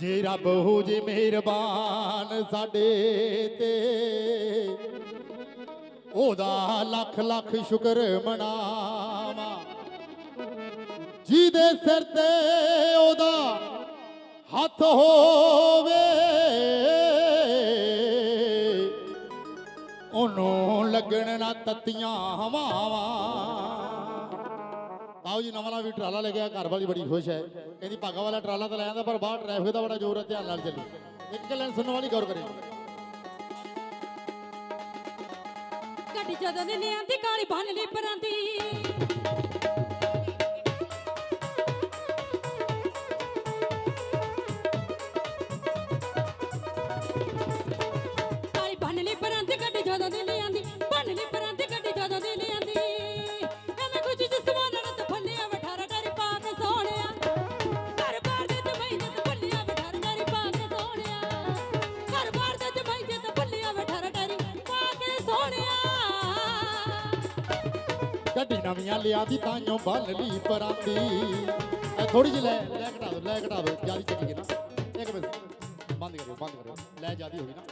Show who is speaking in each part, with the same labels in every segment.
Speaker 1: ਜੇ ਰੱਬ ਹੋ ਜੇ ਮਿਹਰਬਾਨ ਸਾਡੇ ਤੇ। ਉਹਦਾ ਲੱਖ ਲੱਖ ਸ਼ੁਕਰ ਮਨਾਵਾ। ਜਿਹਦੇ ਸਿਰ ਤੇ ਉਹਦਾ ਹੱਥ ਹੋਵੇ, ਉਹਨੂੰ ਲੱਗਣ ਨਾ ਤੱਤੀਆਂ ਹਵਾਵਾਂ। ਆਓ ਜੀ ਨਵਾਂ ਨਵਾਂ ਵੀ ਟਰਾਲਾ ਲੈ ਗਿਆ ਘਰ ਵਾਲੀ ਬੜੀ ਖੁਸ਼ ਹੈ। ਕਹਿੰਦੀ ਭਾਗਾ ਵਾਲਾ ਟਰਾਲਾ ਤਾਂ ਲੈ ਆਂਦਾ, ਪਰ ਬਾਹਰ ਟ੍ਰੈਫਿਕ ਦਾ ਬੜਾ ਜ਼ੋਰ ਹੈ, ਧਿਆਨ ਨਾਲ ਚੱਲੀ। ਇੱਕ ਲਾਈਨ ਸੁਣਨ ਵਾਲੀ ਗੌਰ ਕਰੇ
Speaker 2: ਗੱਡੀ ਜਦੋਂ ਦੀ ਲਿਆਂਦੀ ਕਾਲੀ ਬੰਨ ਲਈ ਪਰਾਂਦੀ ਗੱਡੀ
Speaker 1: ਨਵੀਆਂ ਲਿਆਦੀ ਤਾਈਓ ਬੰਨ ਲਈ ਪਰਾਂਦੀ। ਇਹ ਥੋੜੀ ਜਿਹੀ ਲੈ ਲੈ ਘਟਾ ਦੋ, ਲੈ ਘਟਾ ਦੋ ਜਿਆਦੀ ਚੱਲੀ ਗਈ ਨਾ। ਇੱਕ ਮਿੰਟ, ਬੰਦ ਕਰਿਓ ਬੰਦ ਕਰਿਓ। ਲੈ ਜਿਆਦੀ ਹੋ ਗਈ ਨਾ।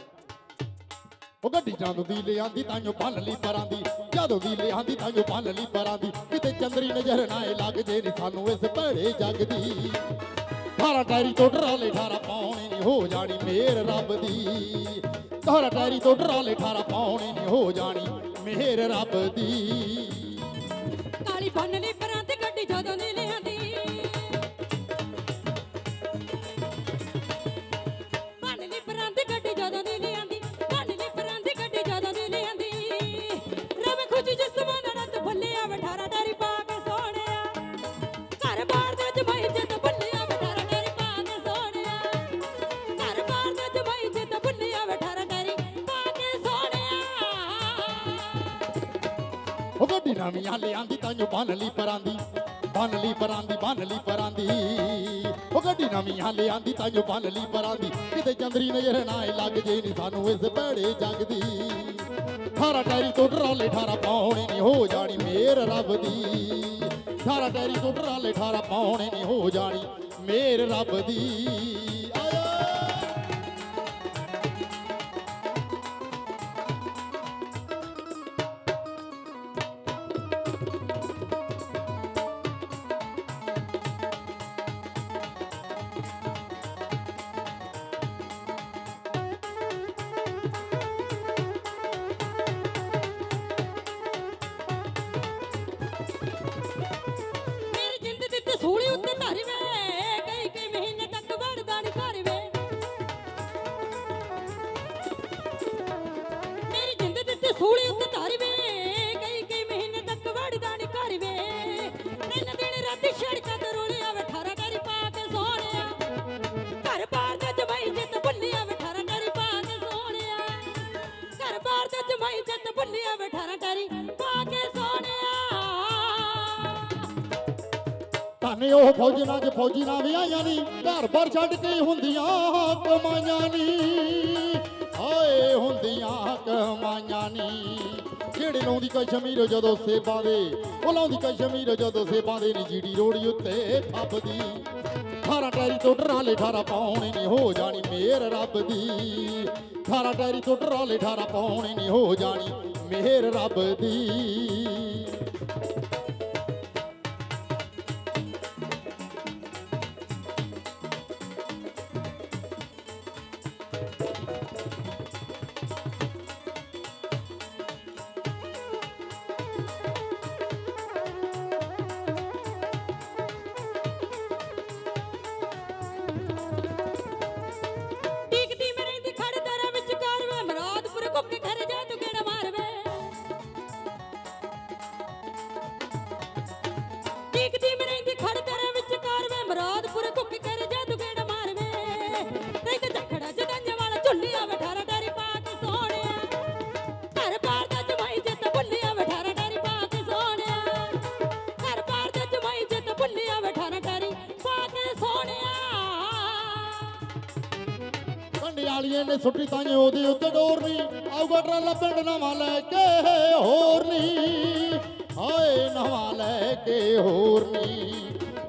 Speaker 1: ਉਹ ਗੱਡੀ ਜਦੋਂ ਦੀ ਲਿਆਂਦੀ, ਤਾਈਓ ਬੰਨ ਪਰਾਂਦੀ। ਜਦੋਂ ਦੀ ਲਿਆਂਦੀ, ਤਾਈਓ ਬੰਨ ਪਰਾਂਦੀ। ਕਿਤੇ ਚੰਦਰੀ ਨਜ਼ਰ ਨਾ ਏ ਲੱਗ ਜੇ ਨੀ ਸਾਨੂੰ ਇਸ ਭੜੇ ਜੱਗ ਦੀ। ਧਾਰਾ ਟੈਰੀ ਤੋਂ ਡਰਾਲੇ ਠਾਰਾ ਪਾਉਣੀ ਨਹੀਂ ਹੋ ਜਾਣੀ ਮੇਰ ਰੱਬ ਦੀ। ਧਾਰਾ ਟੈਰੀ ਤੋਂ ਡਰਾਲੇ ਠਾਰਾ ਪਾਉਣੀ ਨਹੀਂ ਹੋ ਜਾਣੀ ਮੇਰ ਰੱਬ ਦੀ।
Speaker 2: ਬੰਨ ਲਈ ਪਰਾਂ ਤੇ ਗੱਡੀ ਜਦੋਂ ਦੀ
Speaker 1: ਉਹ ਗੱਡੀ ਨਵੀਆਂ ਲਿਆਂਦੀ ਤਾਈਓ ਬੰਨ ਲਈ ਪਰਾਂਦੀ, ਬੰਨ ਲਈ ਪਰਾਂਦੀ, ਬੰਨ ਲਈ ਪਰਾਂਦੀ। ਉਹ ਗੱਡੀ ਨਵੀਆਂ ਲਿਆਂਦੀ ਤਾਈਓ ਬੰਨ ਲਈ ਪਰਾਂਦੀ, ਕਿਤੇ ਚੰਦਰੀ ਨਜ਼ਰ ਨਾ ਏ ਲੱਗ ਜੇ ਨੀ ਸਾਨੂੰ ਇਸ ਭੜੇ ਜੱਗ ਦੀ। ਠਾਰਾ ਟੈਰੀ ਤੋਂ ਡਰਾਲੇ ਠਾਰਾ ਪਾਉਣੇ ਨਹੀਂ ਹੋ ਜਾਣੀ ਮੇਰ ਰੱਬ ਦੀ। ਠਾਰਾ ਟੈਰੀ ਤੋਂ ਡਰਾਲੇ ਠਾਰਾ ਪਾਉਣੇ ਨਹੀਂ ਹੋ ਜਾਣੀ ਮੇਰ ਰੱਬ ਦੀ। ਆਇਆ
Speaker 2: ਘਰ ਬਾਰ ਦਾ ਜਮਾਈ ਭੁੱਲਿਆ ਵਠਾਰਾ ਡਰੀ, ਪਾ ਕੇ ਸੋਹਣਿਆ।
Speaker 1: ਧੰਨ ਉਹ ਫੌਜਣਾ ਚ ਫੌਜੀ ਨਾਲ ਵਿਆਹੀਆਂ ਨੀ ਘਰ ਬਾਰ ਛੱਡ ਕੇ ਹੁੰਦੀਆਂ। ਜਿਹੜੇ ਲਾਉਂਦੀ ਕਸ਼ਮੀਰ ਜਦੋਂ ਸੇਬਾਂ ਦੇ, ਉਹ ਲਾਉਂਦੀ ਕਸ਼ਮੀਰ ਜਦੋਂ ਸੇਬਾਂ ਦੇ ਨੀ ਜੀੜੀ ਰੋੜੀ ਉੱਤੇ ਫੱਬਦੀ ਠਾਰਾ ਟੈਰੀ ਤੋਂ ਡਰਾਲੇ ਠਾਰਾ ਪਾਉਣੇ ਨੀ, ਹੋ ਜਾਣੀ ਮੇਰ ਰੱਬ ਦੀ। ਠਾਰਾ ਟੈਰੀ ਤੋਂ ਡਰਾਲੇ ਠਾਰਾ ਪਾਉਣੇ ਨੀ, ਹੋ ਜਾਣੀ ਮੇਰ ਰੱਬ ਦੀ। ਕੰਡਿਆਲੀਏ ਨੇ ਸੁੱਟੀ ਤਾਂ ਉਹਦੇ ਉੱਤੇ ਡੋਰ ਨਹੀਂ। ਆਊਗਾ ਟਰਾਲਾ ਪਿੰਡ ਨਵਾਂ ਲੈ ਕੇ, ਹੋਰ ਨਹੀਂ। ਹਾਏ, ਨਵਾਂ ਲੈ ਕੇ, ਹੋਰ ਨਹੀਂ।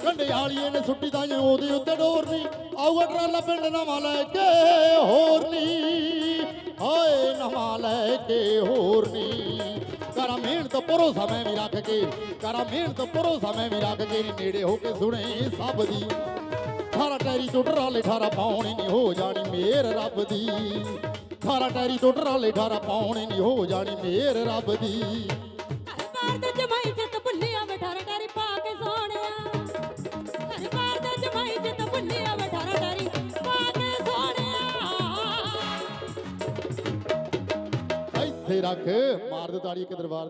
Speaker 1: ਕੰਡੇ ਨੇ ਸੁੱਟੀ ਤਾਂ ਉਹਦੇ ਉੱਤੇ ਡੋਰ ਨਹੀਂ। ਆਊਗਾ ਟਰਾਲਾ ਪਿੰਡ ਨਵਾਂ ਲੈ ਕੇ, ਹੋਰ ਨਹੀਂ। ਹਾਏ, ਨਵਾਂ ਲੈ ਕੇ, ਹੋਰ ਨਹੀਂ। ਕਰਾਂ ਮਿਹਨਤ ਪਰੋ ਸਮੇਂ ਵੀ ਰੱਖ ਕੇ। ਕਰਾਂ ਮਿਹਨਤ ਪਰੋ ਸਮੇਂ ਵੀ ਰੱਖ ਕੇ। ਨੇੜੇ ਹੋ ਕੇ ਸੁਣੇ ਸਭ ਦੀ। ਖਾਰਾ ਟੈਰੀ ਟੁੱਟ ਟਰਾਲੇ ਠਾਰਾ ਪਾਉਣੀ ਨਹੀਂ ਹੋ ਜਾਣੀ। ਮੇਰ ਰੱਬ ਦੀ। ਖਾਰਾ ਟੈਰੀ ਤੋਂ ਟਰਾਲੇ ਠਾਰਾ ਪਾਉਣੀ ਨਹੀਂ ਹੋ ਜਾਣੀ ਮੇਰ ਰੱਬ ਦੀ।
Speaker 2: ਘਰ ਬਾਰ ਦਾ ਜਮਾਈ ਜੱਟ ਭੁੱਲਿਆ ਵਠਾਰਾ ਡਾਰੀ ਪਾ ਕੇ ਸੋਹਣਿਆ। ਘਰ ਬਾਰ ਦਾ ਜਮਾਈ ਜੱਟ ਭੁੱਲਿਆ ਵਠਾਰਾ ਡਾਰੀ ਪਾ ਕੇ ਸੋਹਣਿਆ।
Speaker 1: ਇੱਥੇ ਰੱਖ ਮਾਰ ਦੇ ਤਾੜੀ ਇੱਕ ਦਰਬਾਰ